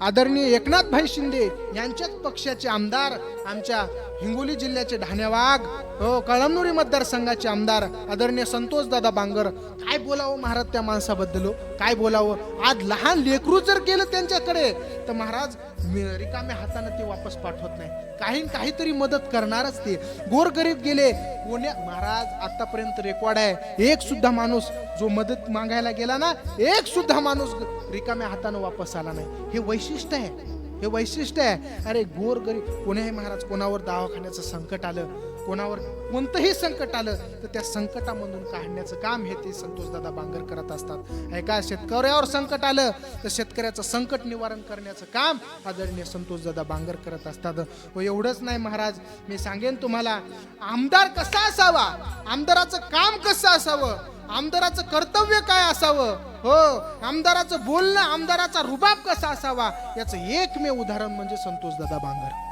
आदरणीय एकनाथभाई शिंदे यांच्याच पक्षाचे आमदार आमच्या हिंगोली जिल्ह्याचे ढाणेवाग हो कळमनुरी मतदारसंघाचे आमदार आदरणीय संतोषदादा बांगर. काय बोलावं महाराज त्या माणसाबद्दल हो? काय बोलावं? आज लहान लेकरू जर गेलं त्यांच्याकडे तर महाराज रिकाम्या हाताने ते वापस पाठवत नाही. काही काहीतरी मदत करणारच ते. गोरगरीब गेले कोण्या? महाराज आतापर्यंत रेकॉर्ड आहे. एक सुद्धा माणूस जो मदत मागायला गेला ना एक सुद्धा माणूस रिकाम्या हाताने वापस आला नाही. हे वैशिष्ट्य आहे. हे वैशिष्ट्य आहे. अरे गोर गरीब कोणाही महाराज कोणावर दवाखान्याचं संकट आलं कोणावर कोणतंही संकट आलं तर त्या संकटामधून काढण्याचं काम हे ते संतोषदादा बांगर करत असतात. ऐका शेतकऱ्यावर संकट आलं तर शेतकऱ्याचं संकट निवारण करण्याचं काम आदरणीय संतोषदादा बांगर करत असतात. व एवढंच नाही महाराज मी सांगेन तुम्हाला आमदार कसा असावा? आमदाराचं काम कसं असावं? आमदाराचं कर्तव्य काय असावं? हो आमदाराचं बोलणं आमदाराचा रुबाब कसा असावा? याचं एकमेव उदाहरण म्हणजे संतोष दादा बांगर.